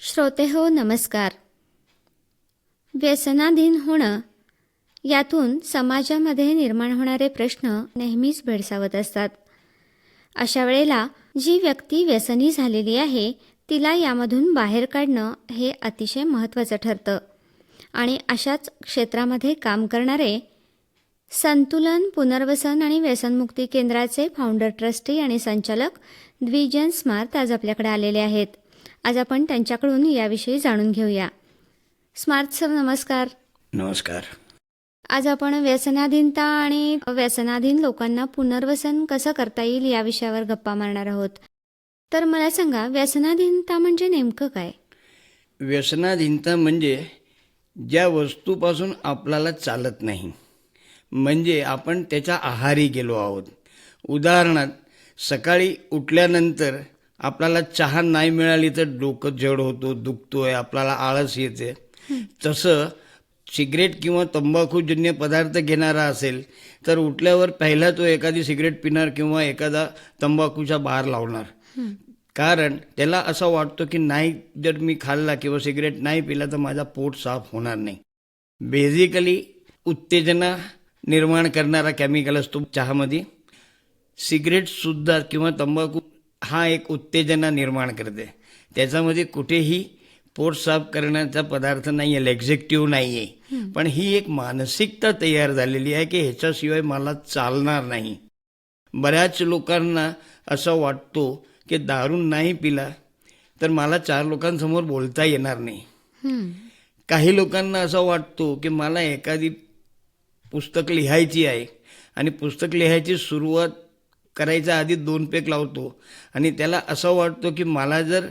श्रोते हो नमस्कार. व्यसनाधीन होणं यातून समाजामध्ये निर्माण होणारे प्रश्न नेहमीच भेडसावत असतात. अशा वेळेला जी व्यक्ती व्यसनी झालेली आहे तिला यामधून बाहेर काढणं हे अतिशय महत्त्वाचं ठरतं. आणि अशाच क्षेत्रामध्ये काम करणारे संतुलन पुनर्वसन आणि व्यसनमुक्ती केंद्राचे फाउंडर ट्रस्टी आणि संचालक द्विजन स्मार्त आज आपल्याकडे आलेले आहेत. आज आपण त्यांच्याकडून याविषयी जाणून घेऊया. स्मार्त सर नमस्कार. नमस्कार. आज आपण व्यसनाधीनता आणि व्यसनाधीन लोकांना पुनर्वसन कसं करता येईल या विषयावर गप्पा मारणार आहोत. तर मला सांगा व्यसनाधीनता म्हणजे नेमकं काय? व्यसनाधीनता म्हणजे ज्या वस्तूपासून आपल्याला चालत नाही म्हणजे आपण त्याच्या आहारी गेलो आहोत. उदाहरणार्थ सकाळी उठल्यानंतर आपल्याला चहा नाही मिळाली तर डोकं जड होतो दुखतोय आपल्याला आळस येते. तसं सिगरेट किंवा तंबाखूजन्य पदार्थ घेणारा असेल तर उठल्यावर पहिला तो एखादी सिगरेट पिणार किंवा एखादा तंबाखूचा बाहेर लावणार. कारण त्याला असं वाटतो की नाही जर मी खाल्ला किंवा सिगरेट नाही पिला तर माझा पोट साफ होणार नाही. बेसिकली उत्तेजना निर्माण करणारा केमिकल असतो चहामध्ये. सिगरेटसुद्धा किंवा तंबाखू हा एक उत्तेजना निर्माण करते. त्याच्यामध्ये कुठेही पोट साफ करण्याचा पदार्थ नाही आहे एक्झेक्टिव्ह नाही आहे पण ही एक मानसिकता तयार झालेली आहे की ह्याच्याशिवाय मला चालणार नाही. बऱ्याच लोकांना असं वाटतो की दारू नाही पिला तर मला चार लोकांसमोर बोलता येणार नाही. काही लोकांना असं वाटतो की मला एखादी पुस्तक लिहायची आहे. आणि पुस्तक लिहायची सुरुवात करायच्या आधी दोन पेक लावतो. आणि त्याला असं वाटतो की मला जर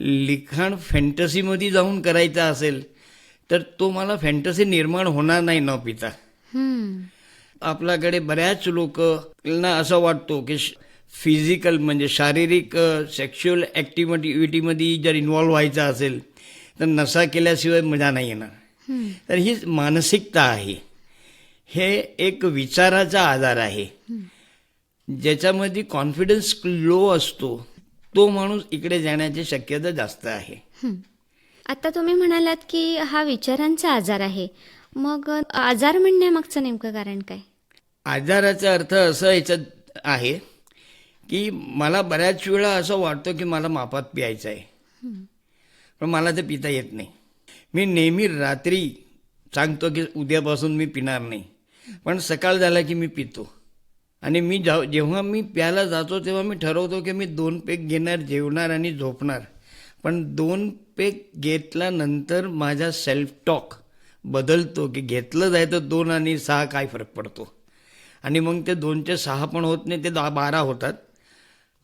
लिखाण फॅन्टसीमध्ये जाऊन करायचं असेल तर तो मला फॅन्टसी निर्माण होणार नाही न पिता आपल्याकडे बऱ्याच लोकांना असं वाटतो की फिजिकल म्हणजे शारीरिक सेक्शुअल ॲक्टिव्हिटीमध्ये जर इन्व्हॉल्व्ह व्हायचं असेल तर नशा केल्याशिवाय मजा नाही येणार. तर ही मानसिकता आहे. हे एक विचाराचा आधार आहे. ज्याच्यामध्ये कॉन्फिडन्स लो असतो तो माणूस इकडे जाण्याची शक्यता जास्त आहे. आता तुम्ही म्हणालात की हा विचारांचा आजार आहे. मग आजार म्हणण्यामागचं नेमकं कारण काय? आजाराचा अर्थ असं याच्यात आहे की मला बऱ्याच वेळा असं वाटतं की मला मापात प्यायचं आहे. पण मला ते पिता येत नाही. मी नेहमी रात्री सांगतो की उद्यापासून मी पिणार नाही. पण सकाळ झाला की मी पितो. आणि मी जा जेव्हा मी प्यायला जातो तेव्हा मी ठरवतो की मी दोन पेक घेणार जेवणार आणि झोपणार. पण दोन पेक घेतल्यानंतर माझा सेल्फ टॉक बदलतो की घेतलं जायचं दोन आणि सहा काय फरक पडतो? आणि मग ते दोनचे सहा पण होत नाही ते दहा बारा होतात.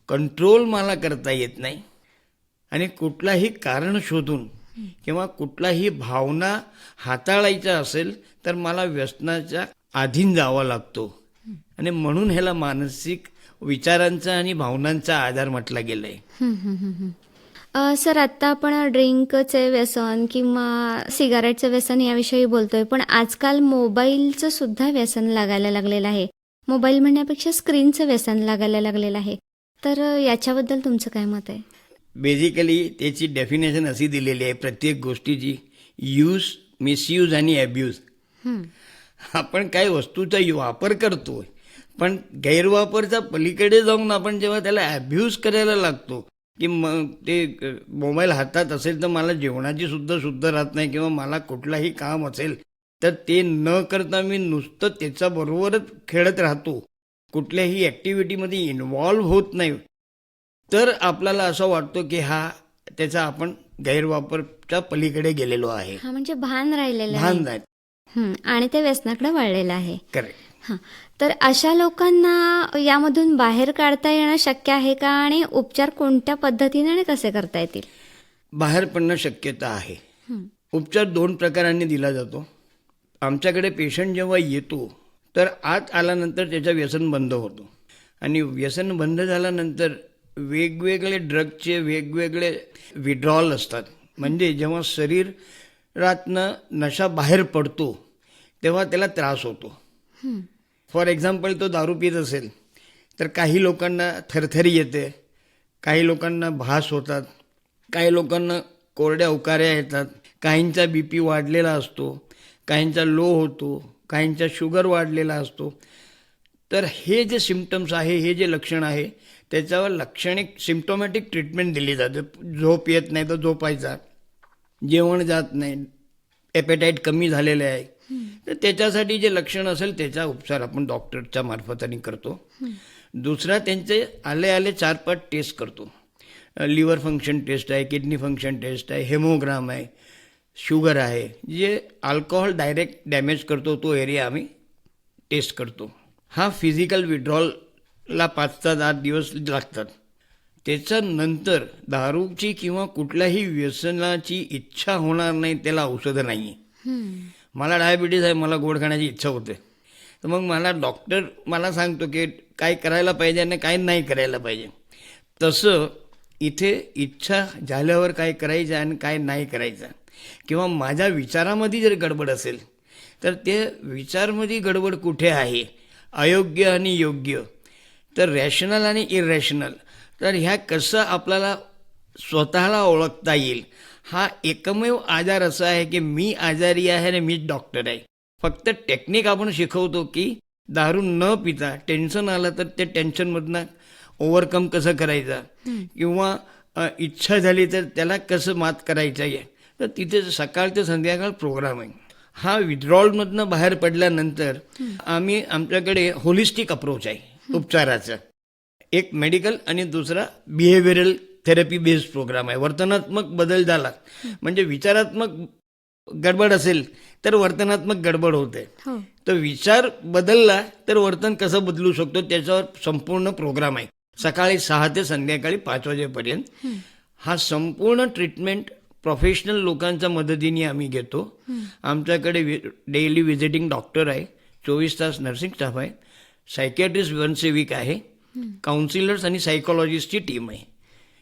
कंट्रोल मला करता येत नाही. आणि कुठलाही कारण शोधून किंवा कुठलाही भावना हाताळायचा असेल तर मला व्यसनाच्या अधीन जावा लागतो. आणि म्हणून ह्याला मानसिक विचारांचा आणि भावनांचा आधार म्हटला गेलाय. सर आत्ता आपण ड्रिंकचे व्यसन किंवा सिगारेटचं व्यसन याविषयी बोलतोय पण आजकाल मोबाईलचं सुद्धा व्यसन लागायला लागलेलं आहे. मोबाईल म्हणण्यापेक्षा स्क्रीनचं व्यसन लागायला लागलेलं आहे. तर याच्याबद्दल तुमचं काय मत आहे? बेसिकली त्याची डेफिनेशन अशी दिलेली आहे प्रत्येक गोष्टीची यूज मिसयूज आणि ॲब्यूज हं, आपण काय वस्तूचा वापर करतो पण गैरवापरच्या पलीकडे जाऊन आपण जेव्हा त्याला ॲब्यूज करायला लागतो की मग ते मोबाईल हातात असेल तर मला जेवणाची सुद्धा शुद्ध राहत नाही किंवा मला कुठलाही काम असेल तर ते न करता मी नुसतं त्याच्याबरोबरच खेळत राहतो. कुठल्याही ॲक्टिव्हिटीमध्ये इन्व्हॉल्व्ह होत नाही. तर आपल्याला असं वाटतं की हा त्याचा आपण गैरवापरच्या पलीकडे गेलेलो आहे. हा म्हणजे भान राहिलेलं आहे भान नाही हं, आणि ते व्यसनाकडे वळलेलं आहे. करेक्ट हां तर अशा लोकांना यामधून बाहेर काढता येणं शक्य आहे का? आणि उपचार कोणत्या पद्धतीने आणि कसे करता येतील? बाहेर पडणं शक्यता आहे. उपचार दोन प्रकारांनी दिला जातो. आमच्याकडे पेशंट जेव्हा येतो तर आत आल्यानंतर त्याचं व्यसन बंद होतो. आणि व्यसन बंद झाल्यानंतर वेगवेगळे ड्रगचे वेगवेगळे विड्रॉल असतात. म्हणजे जेव्हा शरीरातनं नशा बाहेर पडतो तेव्हा त्याला त्रास होतो. फॉर एक्झाम्पल तो दारू पित असेल तर काही लोकांना थरथरी येते काही लोकांना भास होतात काही लोकांना कोरड्या उकाऱ्या येतात काहींचा बी पी वाढलेला असतो काहींचा लो होतो काहींचा शुगर वाढलेला असतो. तर हे जे सिमटम्स आहे हे जे लक्षण आहे त्याच्यावर लक्षणिक सिम्टोमॅटिक ट्रीटमेंट दिली जाते. झोप येत नाही तर झोपायचा. जेवण जात नाही. एपेटाईट कमी झालेले आहे. तर त्याच्यासाठी जे लक्षण असेल त्याचा उपचार आपण डॉक्टरच्या मार्फताने करतो. दुसरा त्यांचे आले आले चार पाच टेस्ट करतो. लिव्हर फंक्शन टेस्ट आहे किडनी फंक्शन टेस्ट आहे हेमोग्राम आहे शुगर आहे. जे अल्कोहोल डायरेक्ट डॅमेज करतो तो एरिया आम्ही टेस्ट करतो. हा फिजिकल विड्रॉलला पाच ते आठ दिवस लागतात. त्याच्यानंतर दारूची किंवा कुठल्याही व्यसनाची इच्छा होणार नाही त्याला औषधं नाही मला डायबिटीज आहे मला गोड खाण्याची इच्छा होते. तर मग मला डॉक्टर मला सांगतो की काय करायला पाहिजे आणि काय नाही करायला पाहिजे. तसं इथे इच्छा झाल्यावर काय करायचं आणि काय नाही करायचं. किंवा माझ्या विचारामध्ये जर गडबड असेल तर ते विचारमध्ये गडबड कुठे आहे? अयोग्य आणि योग्य. तर रॅशनल आणि इरॅशनल तर ह्या कसं आपल्याला स्वतःला ओळखता येईल हा एकमेव आजार असा आहे की मी आजारी आहे आणि मीच डॉक्टर आहे. फक्त टेक्निक आपण शिकवतो की दारू न पिता टेन्शन आलं तर ते टेन्शनमधनं ओव्हरकम कसं करायचं? किंवा इच्छा झाली तर त्याला कसं मात करायचं आहे? तर तिथे सकाळ ते संध्याकाळ प्रोग्राम आहे. हा विड्रॉलमधनं बाहेर पडल्यानंतर आम्ही आमच्याकडे होलिस्टिक अप्रोच आहे उपचाराचा. एक मेडिकल आणि दुसरा बिहेवियरल थेरपी बेस्ड प्रोग्राम आहे. वर्तनात्मक बदल झाला. म्हणजे विचारात्मक गडबड असेल तर वर्तनात्मक गडबड होते. हो. तर विचार बदलला तर वर्तन कसं बदलू शकतो त्याच्यावर संपूर्ण प्रोग्राम आहे. सकाळी सहा ते संध्याकाळी पाच वाजेपर्यंत. हा संपूर्ण ट्रीटमेंट प्रोफेशनल लोकांच्या मदतीने आम्ही घेतो. आमच्याकडे वि डेली व्हिजिटिंग डॉक्टर आहे. चोवीस तास नर्सिंग स्टाफ आहे. सायकॅट्रिस्ट वनसेविक आहे. काउन्सिलर्स आणि सायकोलॉजिस्टची टीम आहे.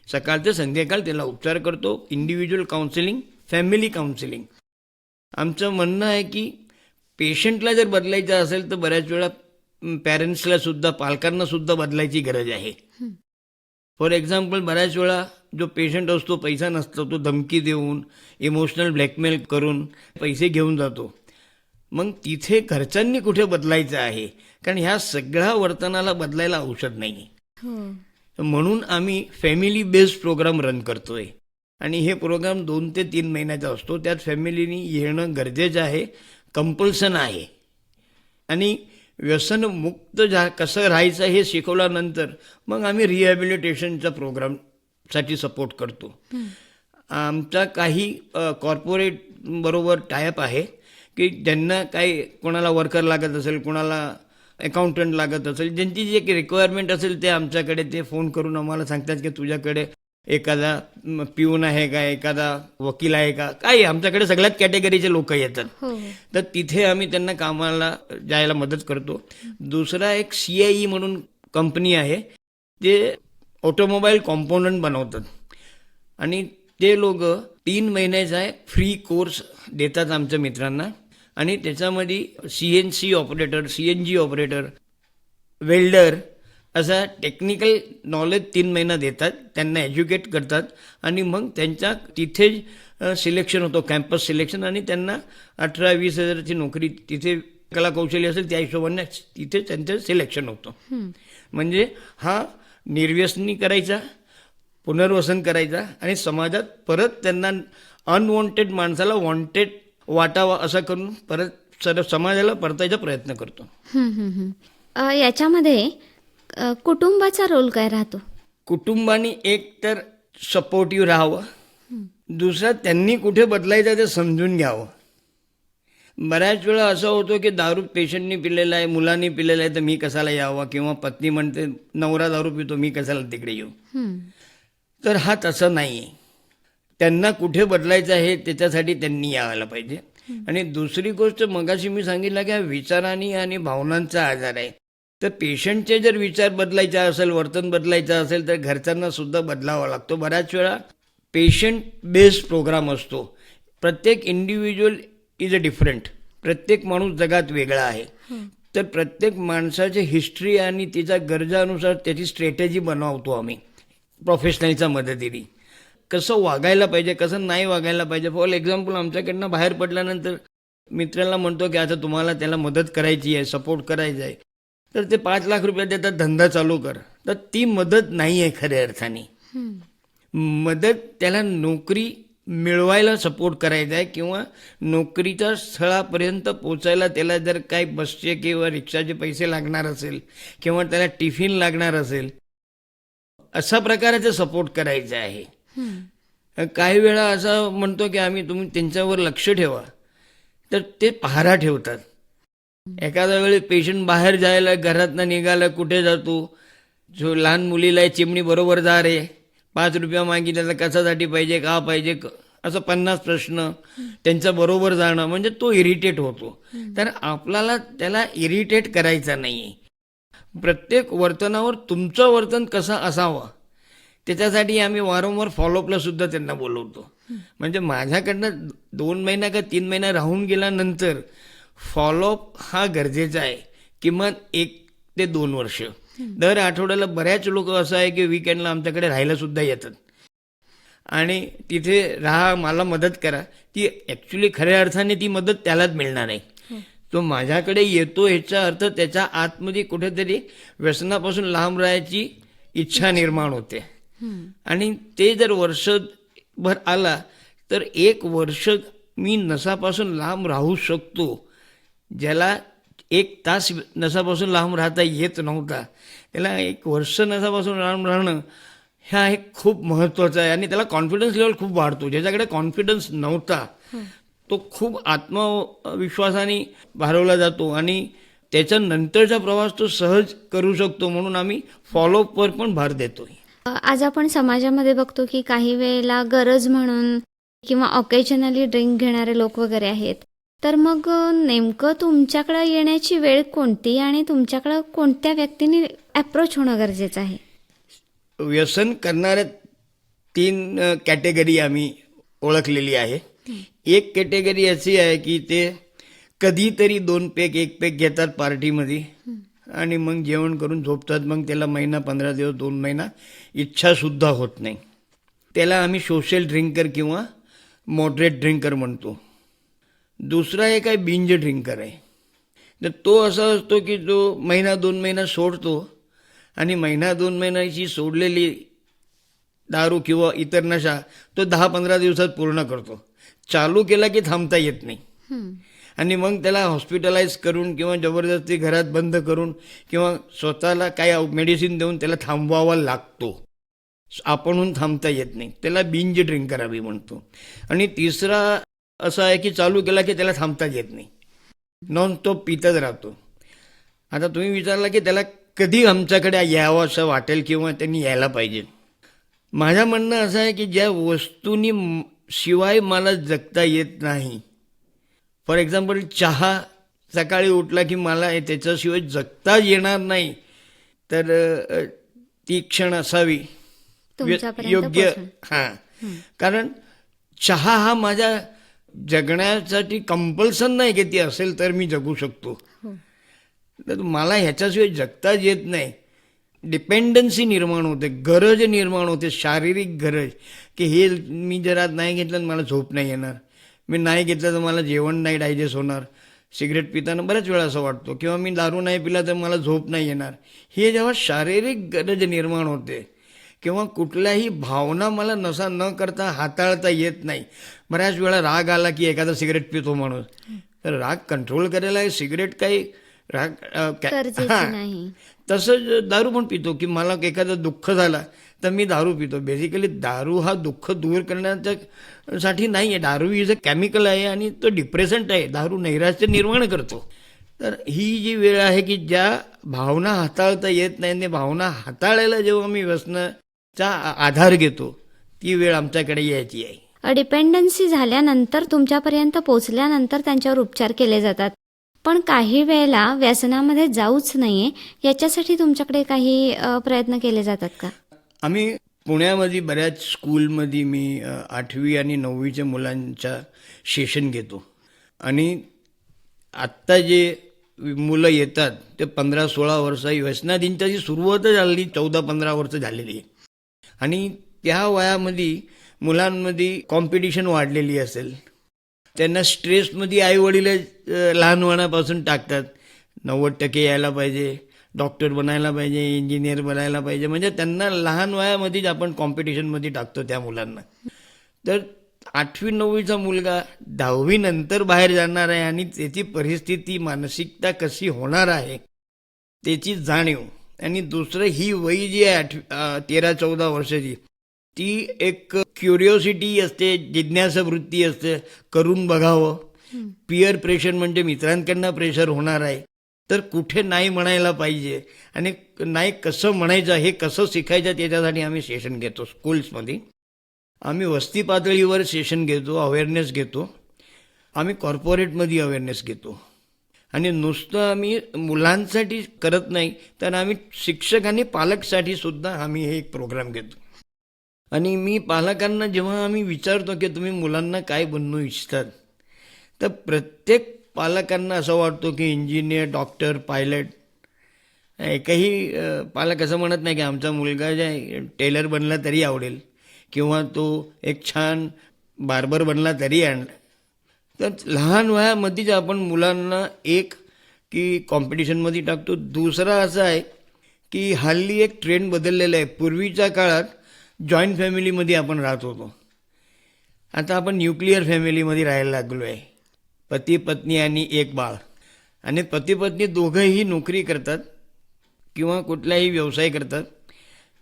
सकाळ ते संध्याकाळ त्याला उपचार करतो इंडिव्हिज्युअल काउन्सिलिंग फॅमिली काउन्सिलिंग आमचं म्हणणं आहे की पेशंटला जर बदलायचं असेल तर बऱ्याच वेळा पॅरेंट्सला सुद्धा पालकांना सुद्धा बदलायची गरज आहे. फॉर एक्झाम्पल बऱ्याच वेळा जो पेशंट असतो पैसा नसतो तो धमकी देऊन इमोशनल ब्लॅकमेल करून पैसे घेऊन जातो. मग तिथे घरच्यांनी कुठे बदलायचं आहे? कारण ह्या सगळ्या वर्तनाला बदलायला औषध नाही म्हणून आम्ही फॅमिली बेस्ड प्रोग्राम रन करतोय. आणि हे प्रोग्राम दोन ते तीन महिन्याचा असतो. त्यात फॅमिलीनी येणं गरजेचं आहे कंपल्सन आहे. आणि व्यसनमुक्त जा कसं राहायचं हे शिकवल्यानंतर मग आम्ही रिहॅबिलिटेशनच्या प्रोग्रामसाठी सपोर्ट करतो. आमचा काही कॉर्पोरेट बरोबर टायअप आहे. की ज्यांना काही कोणाला वर्कर लागत असेल कोणाला अकाउंटंट लागत असेल ज्यांची जे रिक्वायरमेंट असेल ते आमच्याकडे ते फोन करून आम्हाला सांगतात की तुझ्याकडे एखादा पिऊन आहे का एखादा वकील आहे का? काही आमच्याकडे सगळ्याच कॅटेगरीचे लोक येतात. हो. तर तिथे आम्ही त्यांना कामाला जायला मदत करतो. दुसरा एक सी आय ई म्हणून कंपनी आहे ते ऑटोमोबाईल कॉम्पोनंट बनवतात. आणि ते लोक तीन महिन्याचा फ्री कोर्स देतात आमच्या मित्रांना. आणि त्याच्यामध्ये C N C operator C N G operator welder असा टेक्निकल नॉलेज तीन महिना देतात त्यांना एज्युकेट करतात आणि मग त्यांच्या तिथे सिलेक्शन होतो कॅम्पस सिलेक्शन आणि त्यांना अठरा वीस हजाराची नोकरी तिथे कला कौशल्य असेल त्या हिशोबाने तिथे त्यांचं सिलेक्शन होतं. म्हणजे हा निर्व्यसनी करायचा पुनर्वसन करायचा आणि समाजात परत त्यांना अनवॉन्टेड माणसाला वॉन्टेड वाटावा असं करून परत सर समाजाला परतायचा प्रयत्न करतो. अ, याच्यामध्ये अ, कुटुंबाचा रोल काय राहतो? कुटुंबाने एक तर सपोर्टिव्ह राहावं. दुसरा त्यांनी कुठे बदलायचं ते समजून घ्यावं. बऱ्याच वेळा असं होतं की दारू पेशंटनी पिलेला आहे मुलांनी पिलेला आहे तर मी कशाला यावं? किंवा पत्नी म्हणते नवरा दारू पितो मी कशाला तिकडे येऊ? हम्म. तर हा तसं नाही आहे त्यांना कुठे बदलायचं आहे त्याच्यासाठी त्यांनी यायला पाहिजे. आणि दुसरी गोष्ट मगाशी मी सांगितलं की हा विचारांनी आणि भावनांचा आजार आहे. तर पेशंटचे जर विचार बदलायचा असेल वर्तन बदलायचं असेल तर घरच्यांना सुद्धा बदलावा लागतो. बऱ्याच वेळा पेशंट बेस्ड प्रोग्राम असतो. प्रत्येक इंडिव्हिज्युअल इज अ डिफरंट प्रत्येक माणूस जगात वेगळा आहे. तर प्रत्येक माणसाची हिस्ट्री आणि तिच्या गरजानुसार त्याची स्ट्रॅटेजी बनवतो आम्ही. प्रोफेशनलच्या मदतीने. कसं वागायला पाहिजे कसं नाही वागायला पाहिजे? फॉर एक्झाम्पल आमच्याकडनं बाहेर पडल्यानंतर मित्राला म्हणतो की आता तुम्हाला त्याला मदत करायची आहे सपोर्ट करायचा आहे. तर ते पाच लाख रुपये देतात धंदा चालू कर. तर ती मदत नाही आहे खऱ्या अर्थाने. मदत त्याला नोकरी मिळवायला सपोर्ट करायचा आहे किंवा नोकरीच्या स्थळापर्यंत पोचायला त्याला जर काही बसचे किंवा रिक्षाचे पैसे लागणार असेल किंवा त्याला टिफिन लागणार असेल अशा प्रकाराचा सपोर्ट करायचा आहे. काही वेळा असं म्हणतो की आम्ही तुम्ही त्यांच्यावर लक्ष ठेवा. तर ते पहारा ठेवतात. एखाद्या वेळी पेशंट बाहेर जायला घरातनं निघाला कुठे जातो? जो लहान मुलीला आहे, चिमणी बरोबर जा रे. पाच रुपया मागितल्याला कशासाठी पाहिजे का पाहिजे? असं पन्नास प्रश्न. त्यांच्या बरोबर जाणं म्हणजे तो इरिटेट होतो. तर आपल्याला त्याला इरिटेट करायचा नाही प्रत्येक वर्तनावर तुमचं वर्तन कसं असावं? त्याच्यासाठी आम्ही वारंवार फॉलोअपला सुद्धा त्यांना बोलवतो. म्हणजे माझ्याकडनं दोन महिना का तीन महिना राहून गेल्यानंतर फॉलोअप हा गरजेचा आहे. किमान एक ते दोन वर्ष. दर आठवड्याला बऱ्याच लोक असं आहे की विकेंडला आमच्याकडे राहायला सुद्धा येतात. आणि तिथे राहा मला मदत करा. ती ॲक्च्युली खऱ्या अर्थाने ती मदत त्यालाच मिळणार आहे. तो माझ्याकडे येतो ह्याचा अर्थ त्याच्या आतमध्ये कुठेतरी व्यसनापासून लांब राहायची इच्छा निर्माण होते. आणि ते जर वर्षभर आला तर एक वर्ष मी नसापासून लांब राहू शकतो ज्याला एक तास नसापासून लांब राहता येत नव्हता. त्याला एक वर्ष नसापासून लांब राहणं ह्या एक खूप महत्त्वाचं आहे. आणि त्याला कॉन्फिडन्स लेवल खूप वाढतो. ज्याच्याकडे कॉन्फिडन्स नव्हता तो खूप आत्मविश्वासाने भारवला जातो आणि त्याच्यानंतरचा प्रवास तो सहज करू शकतो म्हणून आम्ही फॉलोअपवर पण भर देतो आहे आज आपण समाजामध्ये बघतो की काही वेळेला गरज म्हणून किंवा ऑकेजनली ड्रिंक घेणारे लोक वगैरे आहेत. तर मग नेमकं तुमच्याकडं येण्याची वेळ कोणती आणि तुमच्याकडं कोणत्या व्यक्तीने अप्रोच होणं गरजेचं आहे? व्यसन करणाऱ्या तीन कॅटेगरी आम्ही ओळखलेली आहे. एक कॅटेगरी अशी आहे की ते कधीतरी दोन पेक एक पेक घेतात पार्टीमध्ये आणि मग जेवण करून झोपतात. मग त्याला महिना पंधरा दिवस दोन महिना इच्छासुद्धा होत नाही. त्याला आम्ही सोशल ड्रिंकर किंवा मॉडरेट ड्रिंकर म्हणतो. दुसरा एक आहे बिंज ड्रिंकर आहे. तर तो असा असतो की जो महिना दोन महिना सोडतो आणि महिना दोन महिन्याची सोडलेली दारू किंवा इतर नशा तो दहा पंधरा दिवसात पूर्ण करतो. चालू केला की थांबता येत नाही. आणि मग त्याला हॉस्पिटलाइज करून किंवा जबरदस्ती घरात बंद करून किंवा स्वतःला काय मेडिसिन देऊन त्याला थांबवावा लागतो. आपणहून थांबता येत नाही. त्याला बिंज ड्रिंक करावी म्हणतो. आणि तिसरा असा आहे की चालू केला की त्याला थांबता येत नाही. नॉनस्टॉप पितच राहतो. आता तुम्ही विचारला की त्याला कधी आमच्याकडे यावं असं वाटेल किंवा त्यांनी यायला पाहिजे. माझं म्हणणं असं आहे की ज्या वस्तूंनी शिवाय मला जगता येत नाही फॉर एक्झाम्पल चहा सकाळी उठला की मला हे त्याच्याशिवाय जगता येणार नाही. तर ती क्षण असावी. योग्य. हां. कारण चहा हा माझ्या जगण्यासाठी कंपल्सन नाही की ती असेल तर मी जगू शकतो. तर मला ह्याच्याशिवाय जगताच येत नाही. डिपेंडन्सी निर्माण होते गरज निर्माण होते शारीरिक गरज. की हे मी जर आज नाही घेतलं तर मला झोप नाही येणार. मी नाही घेतलं तर मला जेवण नाही डायजेस्ट होणार. सिगरेट पिताना बऱ्याच वेळा असं वाटतो. किंवा मी दारू नाही पिला तर मला झोप नाही येणार. हे जेव्हा शारीरिक गरज निर्माण होते किंवा कुठल्याही भावना मला नसा न करता हाताळता येत नाही. बऱ्याच वेळा राग आला की एखादा सिगरेट पितो माणूस. तर राग कंट्रोल करायला सिगरेट काही नाही. तसंच दारू पण पितो की मला एखादं दुःख झाला तर मी दारू पितो. बेसिकली दारू हा दुःख दूर करण्याच्या साठी नाही आहे. दारू इज अ केमिकल आहे आणि तो डिप्रेसंट आहे. दारू नैराश्य निर्माण करतो. तर ही जी वेळ आहे की ज्या भावना हाताळता येत नाही आणि भावना हाताळायला जेव्हा मी व्यसनाचा आधार घेतो ती वेळ आमच्याकडे यायची आहे. डिपेंडन्सी झाल्यानंतर तुमच्यापर्यंत पोचल्यानंतर त्यांच्यावर उपचार केले जातात. पण काही वेळेला व्यसनामध्ये जाऊच नाहीये याच्यासाठी तुमच्याकडे काही प्रयत्न केले जातात का? आम्ही पुण्यामध्ये बऱ्याच स्कूलमध्ये मी आठवी आणि नववीच्या मुलांच्या सेशन घेतो. आणि आत्ता जे मुलं येतात ते पंधरा सोळा वर्ष व्यसनाधीनता जी सुरुवातच झालेली चौदा पंधरा वर्ष झालेली आहे. आणि त्या वयामध्ये मुलांमध्ये कॉम्पिटिशन वाढलेली असेल त्यांना स्ट्रेसमध्ये आईवडील लहानपणापासून टाकतात. नव्वद टक्के यायला पाहिजे. डॉक्टर बनायला पाहिजे इंजिनियर बनायला पाहिजे. म्हणजे त्यांना लहान वयामध्येच आपण कॉम्पिटिशनमध्ये टाकतो त्या मुलांना. तर आठवी नववीचा मुलगा दहावीनंतर बाहेर जाणार आहे आणि त्याची परिस्थिती मानसिकता कशी होणार आहे त्याची जाणीव. आणि दुसरं ही वय जी आहे आठवी तेरा चौदा वर्षाची ती एक क्युरिओसिटी असते जिज्ञासा वृत्ती असते. करून बघावं. पियर प्रेशर म्हणजे मित्रांकडनं प्रेशर होणार आहे. तर कुठे नाही म्हणायला पाहिजे. आणि नाही कसं म्हणायचं हे कसं शिकायचं त्याच्यासाठी आम्ही सेशन घेतो स्कूल्समध्ये आम्ही वस्ती पातळीवर सेशन घेतो अवेअरनेस घेतो. आम्ही कॉर्पोरेटमध्ये अवेअरनेस घेतो. आणि नुसतं आम्ही मुलांसाठी करत नाही तर आम्ही शिक्षक आणि पालकसाठी सुद्धा आम्ही हे एक प्रोग्राम घेतो. आणि मी पालकांना जेव्हा आम्ही विचारतो की तुम्ही मुलांना काय बनवू इच्छितात तर प्रत्येक पालकांना असं वाटतो की इंजिनियर डॉक्टर पायलट एकही पालक असं म्हणत नाही की आमचा मुलगा जे टेलर बनला तरी आवडेल किंवा तो एक छान बार्बर बनला तरी आण तर लहान वयामध्येच आपण मुलांना एक की कॉम्पिटिशनमध्ये टाकतो. दुसरा असा आहे की हल्ली एक ट्रेंड बदललेला आहे. पूर्वीच्या काळात जॉईंट फॅमिलीमध्ये आपण राहत होतो. आता आपण न्यूक्लिअर फॅमिलीमध्ये राहायला लागलो आहे पती पत्नी आणि एक बाळ. आणि पती पत्नी दोघंही नोकरी करतात किंवा कुठलाही व्यवसाय करतात.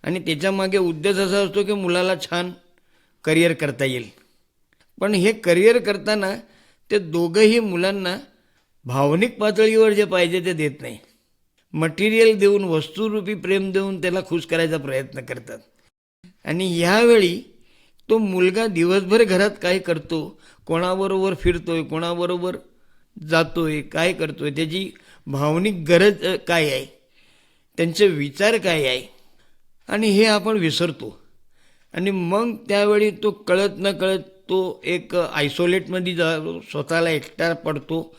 आणि त्याच्यामागे उद्देश असा असतो की मुलाला छान करिअर करता येईल. पण हे करिअर करताना ते दोघंही मुलांना भावनिक पातळीवर जे पाहिजे ते देत नाही. मटेरियल देऊन वस्तुरूपी प्रेम देऊन त्याला खुश करायचा प्रयत्न करतात. आणि ह्यावेळी तो मुलगा दिवसभर घरात काय करतो? कोणाबरोबर फिरतोय? कोणाबरोबर जातोय? काय करतोय? त्याची भावनिक गरज काय आहे? त्यांचे विचार काय आहे? आणि हे आपण विसरतो. आणि मग त्यावेळी तो कळत न कळत तो एक आयसोलेटमध्ये जा स्वतःला एकटा पडतो.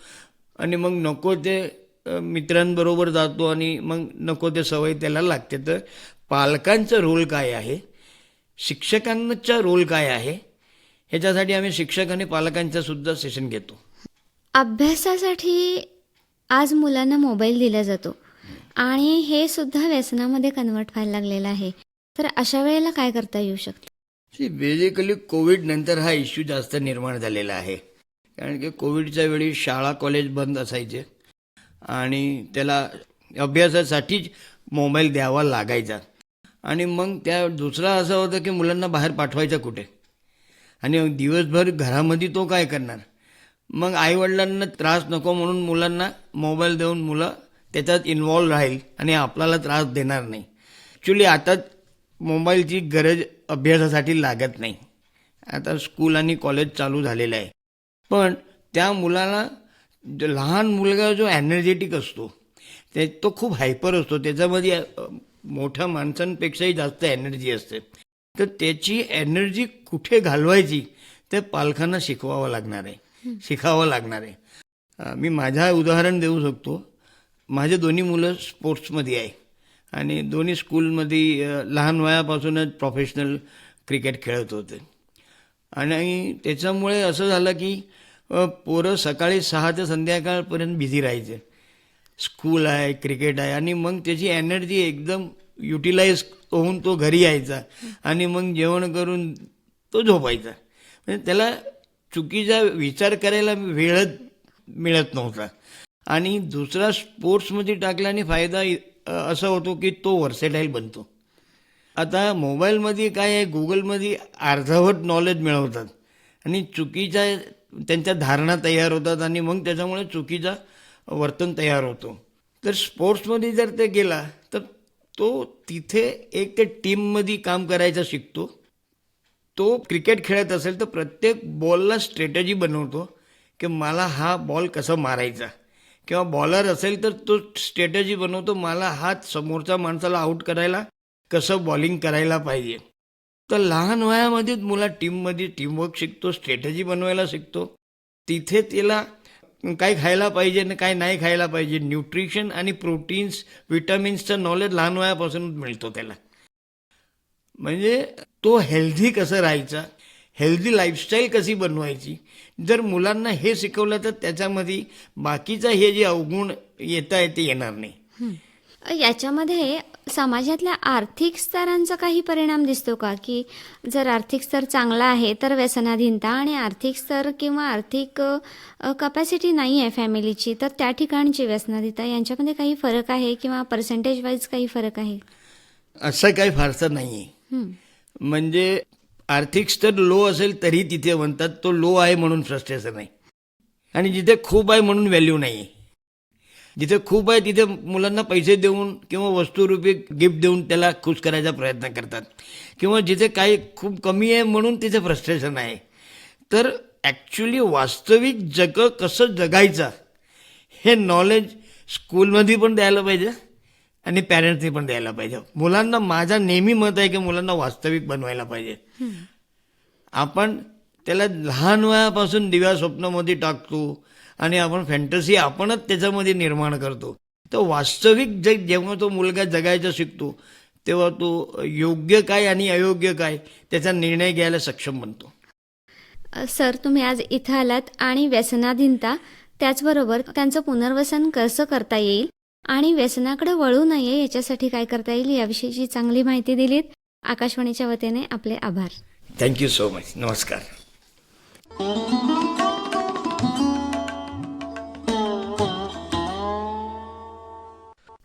आणि मग नको ते मित्रांबरोबर जातो आणि मग नको ते सवय त्याला लागते. तर पालकांचा रोल काय आहे? शिक्षकांचा रोल काय आहे? ह्याच्यासाठी आम्ही शिक्षक आणि पालकांचा सुद्धा सेशन घेतो. अभ्यासासाठी आज मुलांना मोबाईल दिला जातो. आणि हे सुद्धा व्यसनामध्ये कन्वर्ट व्हायला लागलेलं आहे. तर अशा वेळेला काय करता येऊ शकतं? बेसिकली कोविड नंतर हा इश्यू जास्त निर्माण झालेला आहे. कारण की कोविडच्या वेळी शाळा कॉलेज बंद असायचे. आणि त्याला अभ्यासासाठीच मोबाईल द्यावा लागायचा. आणि मग त्या दुसरा असं होतं की मुलांना बाहेर पाठवायचं कुठे? आणि दिवसभर घरामध्ये तो काय करणार? मग आईवडिलांना त्रास नको म्हणून मुलांना मोबाईल देऊन मुलं त्याच्यात इन्वॉल्व राहील आणि आपल्याला त्रास देणार नाही. ॲक्च्युली आता मोबाईलची गरज अभ्यासासाठी लागत नाही. आता स्कूल आणि कॉलेज चालू झालेलं आहे. पण त्या मुलाला जो लहान मुलगा जो एनर्जेटिक असतो ते तो खूप हायपर असतो. त्याच्यामध्ये मोठ्या माणसांपेक्षाही जास्त एनर्जी असते. तर त्याची एनर्जी कुठे घालवायची ते पालकांना शिकवावं लागणार आहे. शिकावं लागणार आहे. मी माझं उदाहरण देऊ शकतो. माझे दोन्ही मुलं स्पोर्ट्समध्ये आहे. आणि दोन्ही स्कूलमध्ये लहान वयापासूनच प्रोफेशनल क्रिकेट खेळत होते. आणि त्याच्यामुळे असं झालं की पोरं सकाळी सहा ते संध्याकाळपर्यंत बिझी राहायचे. स्कूल आहे क्रिकेट आहे. आणि मग त्याची एनर्जी एकदम युटिलाइज होऊन तो घरी यायचा. आणि मग जेवण करून तो झोपायचा. म्हणजे त्याला चुकीचा विचार करायला वेळच मिळत नव्हता. आणि दुसरा स्पोर्ट्समध्ये टाकल्याने फायदा असा होतो की तो वर्सेटाईल बनतो. आता मोबाईलमध्ये काय आहे गुगलमध्ये अर्धवट नॉलेज मिळवतात. आणि चुकीच्या त्यांच्या धारणा तयार होतात आणि मग त्याच्यामुळे चुकीचा वर्तन तयार होतो. तर स्पोर्ट्समध्ये जर ते गेला तर तो तिथे एक ते टीममध्ये काम करायचं शिकतो. तो क्रिकेट खेळत असेल तर प्रत्येक बॉलला स्ट्रॅटजी बनवतो की मला हा बॉल कसा मारायचा. किंवा बॉलर असेल तर तो स्ट्रॅटजी बनवतो मला हा समोरच्या माणसाला आऊट करायला कसं बॉलिंग करायला पाहिजे. तर लहान वयामध्येच मुला टीममध्ये टीमवर्क शिकतो स्ट्रॅटजी बनवायला शिकतो. तिथे तिला काय खायला पाहिजे आणि काय नाही खायला पाहिजे. न्यूट्रिशन आणि प्रोटीन्स विटामिन्सचं नॉलेज लहान वयापासूनच मिळतो त्याला. म्हणजे तो हेल्दी कसं राहायचा? हेल्दी लाईफस्टाईल कशी बनवायची? जर मुलांना हे शिकवलं तर त्याच्यामध्ये बाकीचा हे जे अवगुण येता येते येणार नाही. याच्यामध्ये समाजातल्या आर्थिक स्तरांचा काही परिणाम दिसतो का? की जर आर्थिक स्तर चांगला आहे तर व्यसनाधीनता आणि आर्थिक स्तर किंवा आर्थिक कपॅसिटी नाही आहे फॅमिलीची तर त्या ठिकाणची व्यसनाधीनता यांच्यामध्ये काही फरक आहे किंवा पर्सेंटेज वाईज काही फरक आहे? असं काही फारसं नाही आहे. म्हणजे आर्थिक स्तर लो असेल तरी तिथे म्हणतात तो लो आहे म्हणून फ्रस्ट्रेशन आहे आणि जिथे खूप आहे म्हणून व्हॅल्यू नाही आहे जिथे खूप आहे तिथे मुलांना पैसे देऊन किंवा वस्तुरूपी गिफ्ट देऊन त्याला खुश करायचा प्रयत्न करतात. किंवा जिथे काही खूप कमी आहे म्हणून तिथे फ्रस्ट्रेशन आहे. तर ॲक्च्युली वास्तविक जग कसं जगायचं हे नॉलेज स्कूलमध्ये पण द्यायला पाहिजे आणि पॅरेंट्सनी पण द्यायला पाहिजे. मुलांना माझा नेहमी मत आहे की मुलांना वास्तविक बनवायला पाहिजे. आपण त्याला लहान वयापासून दिव्या स्वप्नामध्ये टाकतो. आणि आपण फॅन्टसी आपणच त्याच्यामध्ये निर्माण करतो. तर वास्तविक जग जेव्हा तो मुलगा जगायचं शिकतो तेव्हा तो योग्य काय आणि अयोग्य काय त्याचा निर्णय घ्यायला सक्षम बनतो. सर तुम्ही आज इथं आलात आणि व्यसनाधीनता त्याचबरोबर त्यांचं पुनर्वसन कसं करता येईल आणि व्यसनाकडे वळू नये याच्यासाठी काय करता येईल याविषयीची चांगली माहिती दिलीत. आकाशवाणीच्या वतीने आपले आभार. थँक्यू सो मच नमस्कार.